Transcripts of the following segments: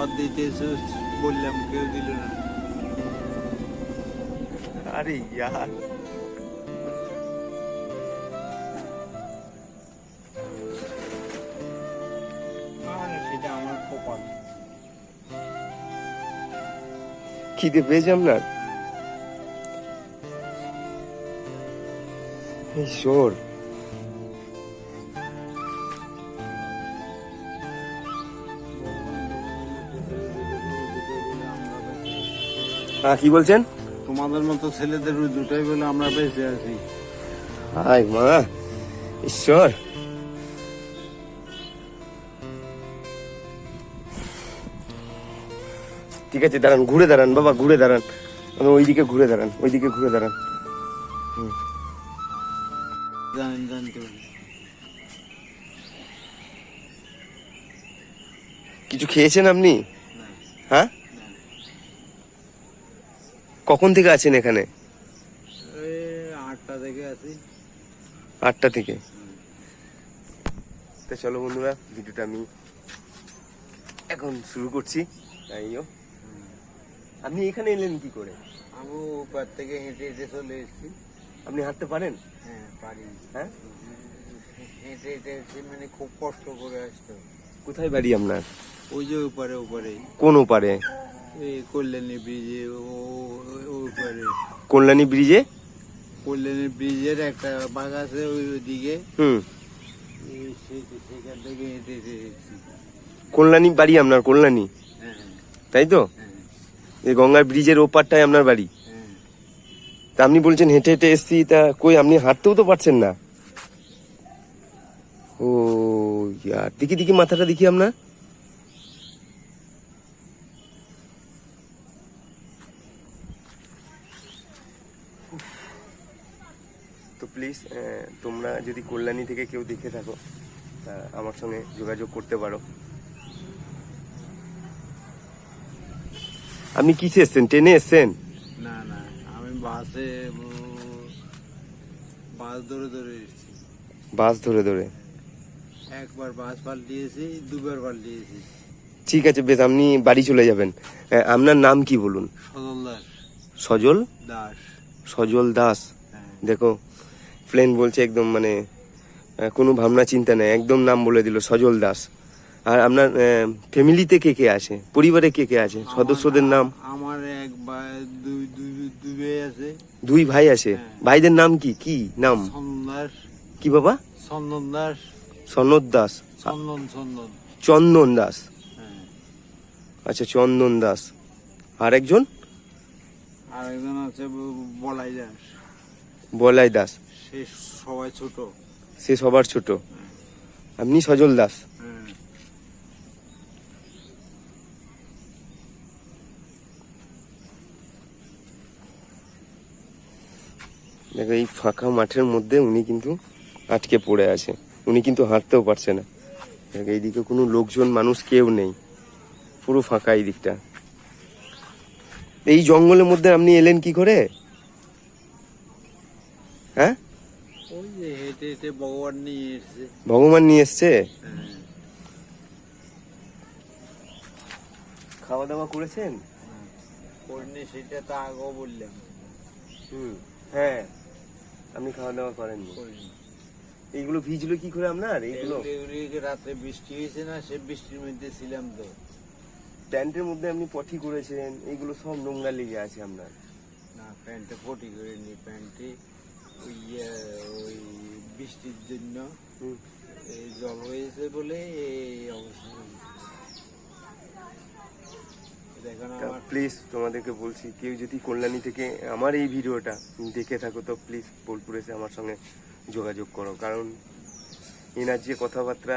দাওয়াত দিতে বললাম কেউ দিল না। আরে ইয়ার। খিদে পেয়েছে আপনার? ঈশ্বর হ্যাঁ কি বলছেন? তোমাদের মতো ছেলেদের ওই দুটাই বলে আমরা বেঁচে আছি। হাই মা ঈশ্বর। ঠিক আছে দাঁড়ান ঘুরে দাঁড়ান বাবা ঘুরে দাঁড়ান। আপনি ওইদিকে ঘুরে দাঁড়ান ওইদিকে ঘুরে দাঁড়ান। কিছু খেয়েছেন আপনি? হ্যাঁ? কখন থেকে আছেন এখানে? আটটা থেকে আছি। আটটা থেকে। তো চলো বন্ধুরা ভিডিওটা আমি এখন শুরু করছি। তাইও আপনি এখানে এলেন কি করে? আমি উপর থেকে হেঁটে হেঁটে চলে এসেছি। আপনি হাঁটতে পারেন? হ্যাঁ পারি। হ্যাঁ? হেঁটে হেঁটে এসেছি মানে খুব কষ্ট করে আসতে কোথায় বাড়ি আপনার? ওই যে উপরে উপরে কোন ওপারে কল্যাণী ব্রিজে ও ওই কল্যাণী ব্রিজে? কল্যাণী ব্রিজের একটা বাঘ আছে ওই দিকে হুম। সেখান থেকে হেঁটে কল্যাণী বাড়ি আপনার কল্যাণী? হ্যাঁ তাই তো? হ্যাঁ এই গঙ্গার ব্রিজের ওপারটাই আপনার বাড়ি? হ্যাঁ। তা আপনি বলছেন হেঁটে হেঁটে এসছি তা কই আপনি হাঁটতেও তো পারছেন না। ও ইয়ার দেখি দেখি মাথাটা দেখি আপনার তো প্লিজ তোমরা যদি কল্যাণী থেকে কেউ দেখে থাকো তা আমার সঙ্গে যোগাযোগ করতে পারো। আপনি কিসে এসছেন? ট্রেনে এসছেন? না না আমি বাসে বাস ধরে ধরে এসেছি। বাস ধরে ধরে? একবার বাস পাল্টিয়েছি দুবার পাল্টিয়েছি। ঠিক আছে বেশ আপনি বাড়ি চলে যাবেন। আপনার নাম কি বলুন? সদল দাস। সজল? দাস। সজল দাস। হ্যাঁ। দেখো প্লেন বলছে একদম মানে কোনো ভাবনা চিন্তা নেই একদম নাম বলে দিল সজল দাস। আর আপনার ফ্যামিলিতে কে কে আছে? পরিবারে কে কে আছে? সদস্যদের নাম? আমার এক ভাই দুই দুই ভাই আছে। দুই ভাই আছে? হ্যাঁ। ভাইদের নাম কি? কি নাম? দাস। কি বাবা? চন্দন দাস। সনদ দাস। চন্দন চন্দন চন্দন দাস। হ্যাঁ। আচ্ছা চন্দন দাস। আর একজন আর একজন আছে বলাই দাস বলাই দাস। সে সবাই ছোট। সে সবার ছোট। আপনি সজল দাস। দেখো, এই ফাঁকা মাঠের মধ্যে উনি কিন্তু আটকে পড়ে আছে। উনি কিন্তু হাঁটতেও পারছে না। দেখো, এইদিকে কোনো লোকজন, মানুষ কেউ নেই। পুরো ফাঁকা এই দিকটা। এই জঙ্গলের মধ্যে আপনি এলেন কি করে? হ্যাঁ? ভগবান নিয়ে এসছে। ভগবান নিয়ে এসছে? হ্যাঁ। খাওয়া দাওয়া করেছেন করিনি সেটা তো আগেও বললাম। হুম হ্যাঁ। আপনি খাওয়া দাওয়া করিনি। এইগুলো ভিজলো কি করে আপনার? এইগুলো? রাত্রে বৃষ্টি হয়েছে না সে বৃষ্টির মধ্যে ছিলাম তো। প্যান্টের মধ্যে আপনি পটি করেছেন এইগুলো সব নোংরা লেগে আছে আপনার। না প্যান্টে ফটি করিনি প্যান্টে ওই ইয়ে, ওই বৃষ্টির জন্য। এই জল হয়েছে বলে এই অবস্থা। প্লিজ তোমাদেরকে বলছি কেউ যদি কল্যাণী থেকে আমার এই ভিডিওটা দেখে থাকো তো প্লিজ বোলপুর এসে আমার সঙ্গে যোগাযোগ করো। কারণ এনার যে কথাবার্তা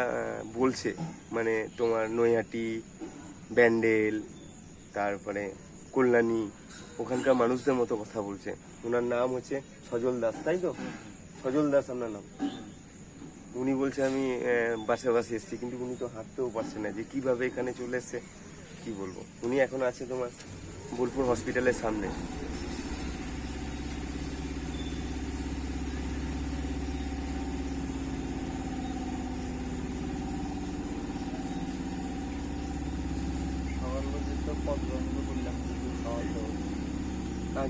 বলছে মানে তোমার নৈহাটি ব্যান্ডেল তারপরে কল্যাণী ওখানকার মানুষদের মতো কথা বলছে। ওনার নাম হচ্ছে সজল দাস তাই তো? সজল দাস আপনার নাম? উনি বলছে আমি বাসে বাসে এসেছি কিন্তু উনি তো হাঁটতেও পারছে না যে কীভাবে এখানে চলে এসছে কি বলব? উনি এখন আছে তোমার বোলপুর হসপিটালের সামনে।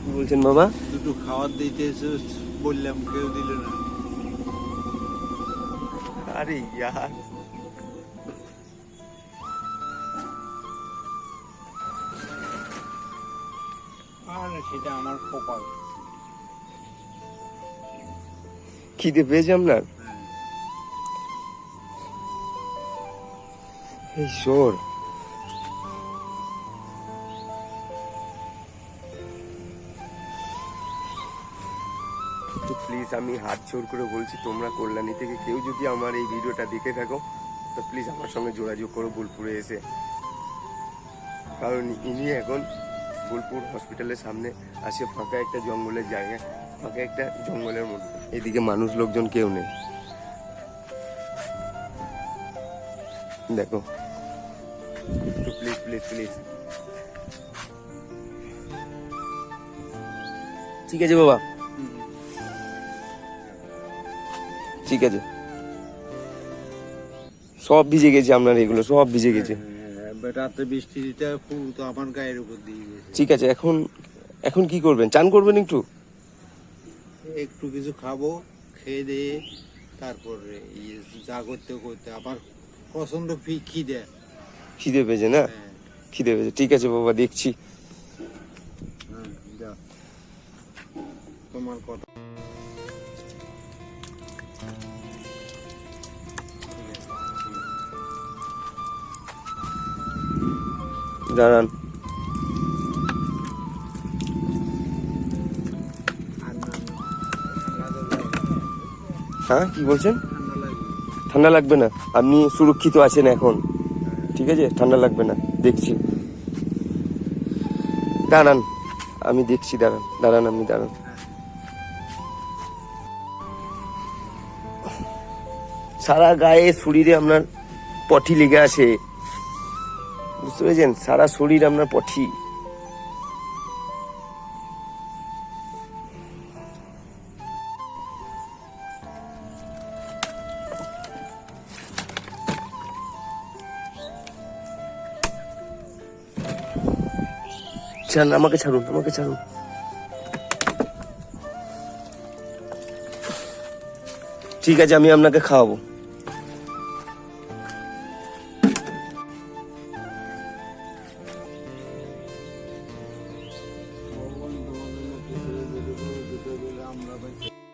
কি বলছেন বাবা দুটো খাওয়ার দিতে এসে বললাম কেউ দিল না। আরে ইয়ার। আর সেটা আমার কপাল। খিদে পেয়েছে আপনার? হ্যাঁ। এই শোর। আমি হাত জোর করে বলছি, তোমরা কল্যাণী থেকে কেউ যদি আমার এই ভিডিওটা দেখে থাকো, তো প্লিজ আমার সঙ্গে যোগাযোগ করো বোলপুরে এসে। কারণ ইনি এখন বোলপুর হসপিটালের সামনে আসে ফাঁকা একটা জঙ্গলের জায়গা, ফাঁকা একটা জঙ্গলের মধ্যে এদিকে মানুষ লোকজন কেউ নেই। দেখো। তো প্লিজ প্লিজ প্লিজ ঠিক আছে বাবা। ঠিক আছে। সব ভিজে গেছে আপনার এগুলো সব ভিজে গেছে। হ্যাঁ, রাতে বৃষ্টিটা খুব তো আমার গায়ের উপর দিয়ে গেছে। ঠিক আছে এখন এখন কি করবেন? চান করবেন একটু? একটু কিছু খাব খেয়ে দিয়ে তারপরে ইয়ে যা করতে করতে পছন্দ ফি খিদে। খিদে পেয়েছে না? হ্যাঁ। খিদে পেয়েছে। ঠিক আছে বাবা দেখছি। হ্যাঁ, তোমার কথা। দাঁড়ান। হ্যাঁ কি বলছেন? ঠান্ডা লাগবে না। আপনি সুরক্ষিত আছেন এখন। ঠিক আছে? ঠান্ডা লাগবে না। দেখছি। দাঁড়ান। আমি দেখছি, দাঁড়ান। দাঁড়ান, আপনি দাঁড়ান। সারা গায়ে শরীরে আপনার পটি লেগে আছে। বুঝতে পেরেছেন? সারা শরীর আপনার পটি ছাড়ুন আমাকে ছাড়ুন আমাকে ছাড়ুন। ঠিক আছে, আমি আপনাকে খাওয়াবো।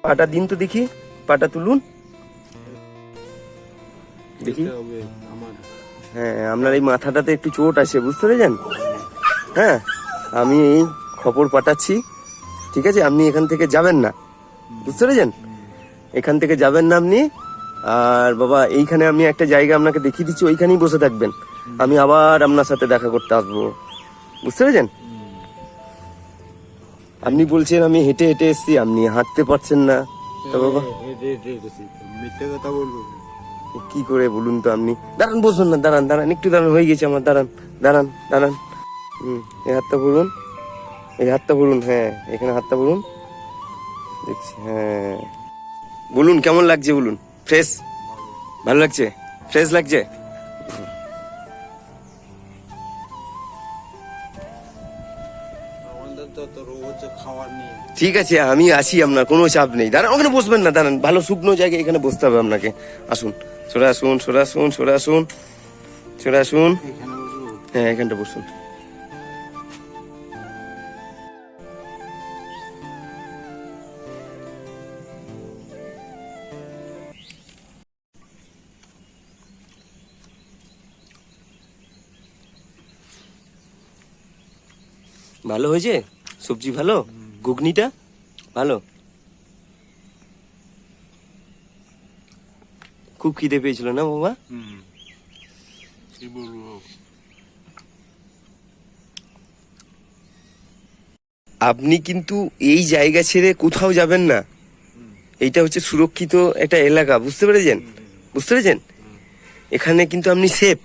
পাটা দিন তো দেখি, পাটা তুলুন। দেখি। হ্যাঁ আপনার এই মাথাটাতে একটু চোট আছে, বুঝতে পেরেছেন? হ্যাঁ আমি এই খবর পাঠাচ্ছি, ঠিক আছে? আপনি এখান থেকে যাবেন না, বুঝতে পেরেছেন? এখান থেকে যাবেন না আপনি, আর বাবা, এইখানে আমি একটা জায়গা আপনাকে দেখিয়ে দিচ্ছি, ওইখানেই বসে থাকবেন। আমি আবার আপনার সাথে দেখা করতে আসব, বুঝতে পেরেছেন? আপনি বলছেন আমি হেঁটে হেঁটে এসেছি আপনি হাঁটতে পারছেন না। তো বাবা। মিথ্যে কথা বলব। কি করে বলুন তো আপনি? দাঁড়ান বসুন না দাঁড়ান দাঁড়ান একটু দাঁড়ান হয়ে গেছে আমার দাঁড়ান দাঁড়ান দাঁড়ান। হুম এই হাতটা ভরুন এই হাতটা ভরুন হ্যাঁ এখানে হাতটা ভরুন দেখছি হ্যাঁ। বলুন কেমন লাগছে বলুন? ফ্রেশ? ভালো লাগছে? ফ্রেশ লাগছে? ঠিক আছে, আমি আসি আপনার কোনো চাপ নেই। দাঁড়ান, ওখানে বসবেন না, দাঁড়ান। ভালো শুকনো জায়গায় এখানে বসতে হবে আপনাকে। আসুন। সরে আসুন সরে আসুন সরে আসুন। সরে আসুন। হ্যাঁ এখানটা বসুন। ভালো হয়েছে? সবজি ভালো? ঘুগনিটা ভালো। খুব খিদে পেয়েছিল না বাবা হুম। কি বলব? আপনি কিন্তু এই জায়গা ছেড়ে কোথাও যাবেন না। এইটা হচ্ছে সুরক্ষিত একটা এলাকা বুঝতে পেরেছেন? বুঝতে পেরেছেন? এখানে কিন্তু আপনি সেফ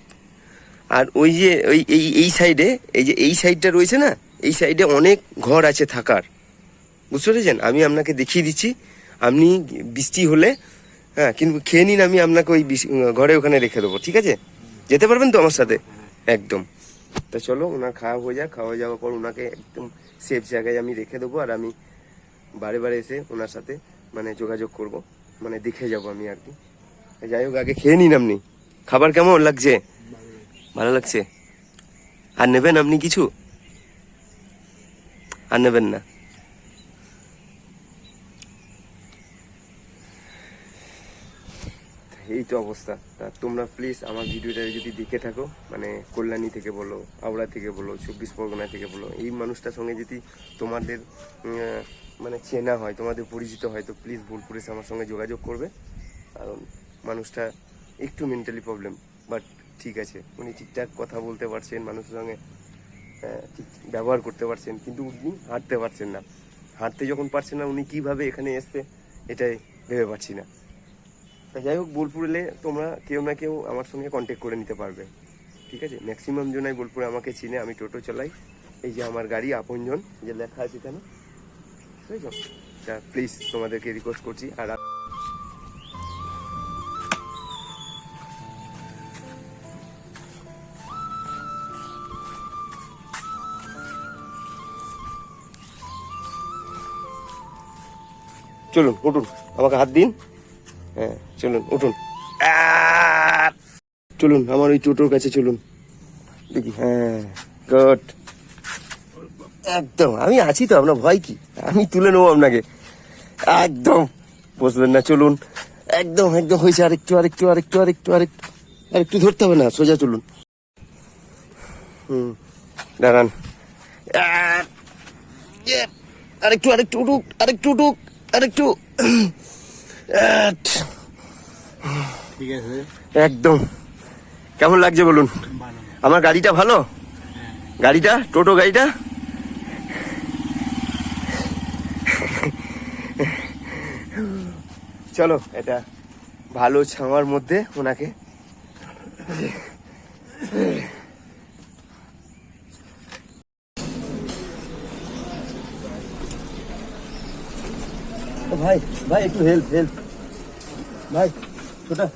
আর ওই যে ওই এই এই সাইডে এই যে এই সাইডটা রয়েছে না এই সাইডে অনেক ঘর আছে থাকার। বুঝতে পেরেছেন? আমি আপনাকে দেখিয়ে দিচ্ছি। আপনি বৃষ্টি হলে হ্যাঁ কিন্তু খেয়ে নিন, আমি আপনাকে ওই ঘরে ওখানে রেখে দেবো, ঠিক আছে? যেতে পারবেন তো আমার সাথে? একদম। তা চলো, ওনার খাওয়া হয়ে যাক, খাওয়া যাওয়ার পর ওনাকে একদম সেফ জায়গায় আমি রেখে দেবো, আর আমি বারে বারে এসে ওনার সাথে মানে যোগাযোগ করব মানে দেখে যাব আমি আর কি। যাই হোক, আগে খেয়ে নিন আপনি। খাবার কেমন লাগছে? ভালো লাগছে? আর নেবেন আপনি কিছু? আর নেবেন না। এই তো অবস্থা। তা তোমরা প্লিজ আমার ভিডিওটা যদি দেখে থাকো মানে কল্যাণী থেকে বলো, হাওড়া থেকে বলো, চব্বিশ পরগনা থেকে বলো, এই মানুষটার সঙ্গে যদি তোমাদের মানে চেনা হয়, তোমাদের পরিচিত হয়, তো প্লিজ বোলপুরে আমার সঙ্গে যোগাযোগ করবে। কারণ মানুষটা একটু মেন্টালি প্রবলেম বাট ঠিক আছে। উনি ঠিকঠাক কথা বলতে পারছেন, মানুষের সঙ্গে ঠিক ব্যবহার করতে পারছেন, কিন্তু উনি হাঁটতে পারছেন না। হাঁটতে যখন পারছেন না, উনি কীভাবে এখানে এসছে, এটাই ভেবে পাচ্ছি না। যাই হোক, বোলপুর এলে তোমরা কেউ না কেউ আমার সঙ্গে কন্ট্যাক্ট করে নিতে পারবে। ঠিক আছে? ম্যাক্সিমাম জনাই বোলপুরে আমাকে চিনে, আমি টোটো চালাই। এই যে আমার গাড়ি, আপনজন, যে লেখা আছে এখানে। প্লিজ তোমাদেরকে রিকোয়েস্ট করছি, আর চলুন, উঠুন। আমাকে হাত দিন। হ্যাঁ চলুন, উঠুন! চলুন, আমার ওই টোটোর কাছে চলুন। দেখি হ্যাঁ গুড। একদম, আমি আছি তো, আপনার ভয় কি? আমি তুলে নেব আপনাকে। একদম বসবেন না, চলুন। একদম একদম, হয়েছে আরেকটু আরেকটু আরেকটু আরেকটু আরেকটু আরেকটু ধরতে হবে না, সোজা চলুন। হুম, দাঁড়ান। আহ! আরেকটু আরেকটু উঠুক আরেকটু উঠুক, আরেকটু! ঠিক আছে। একদম। কেমন লাগছে বলুন? আমার গাড়িটা ভালো? গাড়িটা? টোটো গাড়িটা? চলো এটা ভালো ছাওয়ার মধ্যে ওনাকে ভাই ভাই, একটু হেল্প হেল্প ভাই ছোটা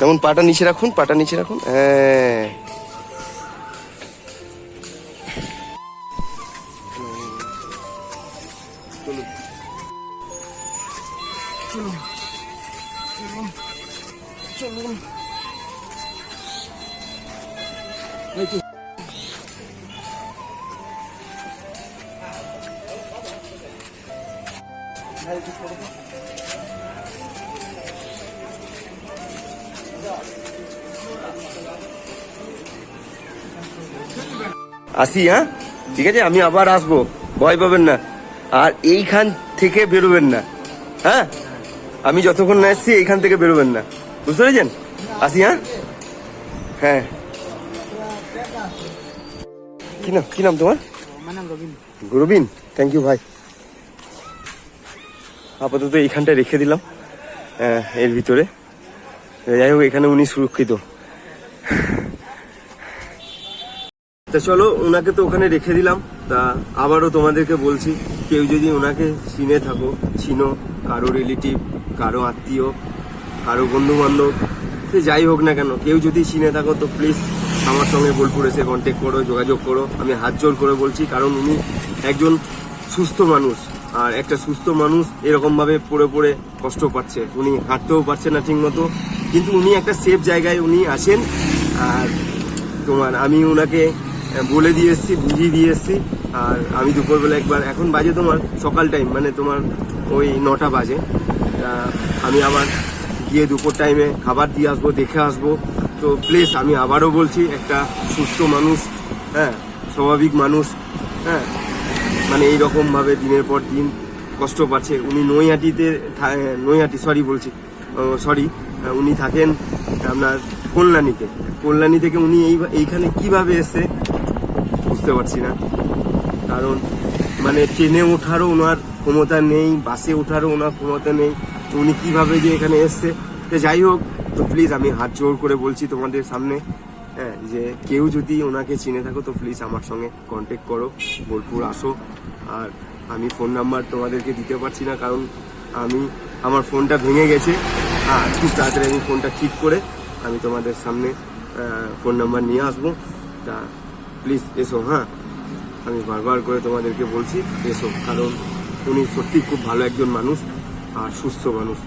যেমন পাটা নিচে রাখুন, পাটা নিচে রাখুন। হ্যাঁ। আসি হ্যাঁ? ঠিক আছে আমি আবার আসব। ভয় পাবেন না। আর এইখান থেকে বেরোবেন না। হ্যাঁ? আমি যতক্ষণ না এসছি এইখান থেকে বেরোবেন না। বুঝতে পেরেছেন? আসি হ্যাঁ? হ্যাঁ। কি নাম কি নাম তোমার? রবীন্দ্র। গুরুবিন থ্যাংক ইউ ভাই আপাতত এইখানটা রেখে দিলাম এর ভিতরে। যাই হোক, এখানে উনি সুরক্ষিত। তা চলো ওনাকে তো ওখানে রেখে দিলাম। তা আবারও তোমাদেরকে বলছি, কেউ যদি ওনাকে চিনে থাকো, চিনো, কারও রিলেটিভ কারও আত্মীয়, কারও বন্ধু বান্ধব সে যাই হোক না কেন, কেউ যদি চিনে থাকো, তো প্লিজ আমার সঙ্গে বোলপুর এসে কন্ট্যাক্ট করো, যোগাযোগ করো। আমি হাত জোর করে বলছি, কারণ উনি একজন সুস্থ মানুষ। আর একটা সুস্থ মানুষ এরকম ভাবে পড়ে পড়ে কষ্ট পাচ্ছে। উনি হাঁটতেও পারছে না ঠিক মতো কিন্তু উনি একটা সেফ জায়গায় উনি আছেন। আর তোমার আমি ওনাকে বলে দিয়ে এসেছি, বুঝিয়ে দিয়ে এসেছি। আর আমি দুপুরবেলা একবার, এখন বাজে তোমার সকাল টাইম মানে তোমার ওই নটা বাজে। আমি আবার গিয়ে দুপুর টাইমে খাবার দিয়ে আসব, দেখে আসব। তো প্লিজ আমি আবারও বলছি, একটা সুস্থ মানুষ হ্যাঁ স্বাভাবিক মানুষ হ্যাঁ। মানে এইরকমভাবে দিনের পর দিন কষ্ট পাচ্ছে। উনি নৈহাটিতে নৈহাটি সরি বলছি সরি উনি থাকেন আপনার কল্যাণীতে। কল্যাণী থেকে উনি এই এইখানে কীভাবে এসে বুঝতে পারছি না। কারণ মানে ট্রেনে ওঠারও ওনার ক্ষমতা নেই, বাসে ওঠারও ওনার ক্ষমতা নেই। উনি কীভাবে যে এখানে এসছে, তো যাই হোক, তো প্লিজ আমি হাত জোর করে বলছি তোমাদের সামনে। হ্যাঁ যে কেউ যদি ওনাকে চিনে থাকো, তো প্লিজ আমার সঙ্গে কন্ট্যাক্ট করো, বোলপুর আসো। আর আমি ফোন নাম্বার তোমাদেরকে দিতে পারছি না, কারণ আমি, আমার ফোনটা ভেঙে গেছে। আর খুব তাড়াতাড়ি আমি ফোনটা ঠিক করে আমি তোমাদের সামনে ফোন নাম্বার নিয়ে আসব। তা প্লিজ এসো হ্যাঁ? আমি বারবার করে তোমাদেরকে বলছি, এসো, কারণ উনি সত্যি খুব ভালো একজন মানুষ আর সুস্থ মানুষ।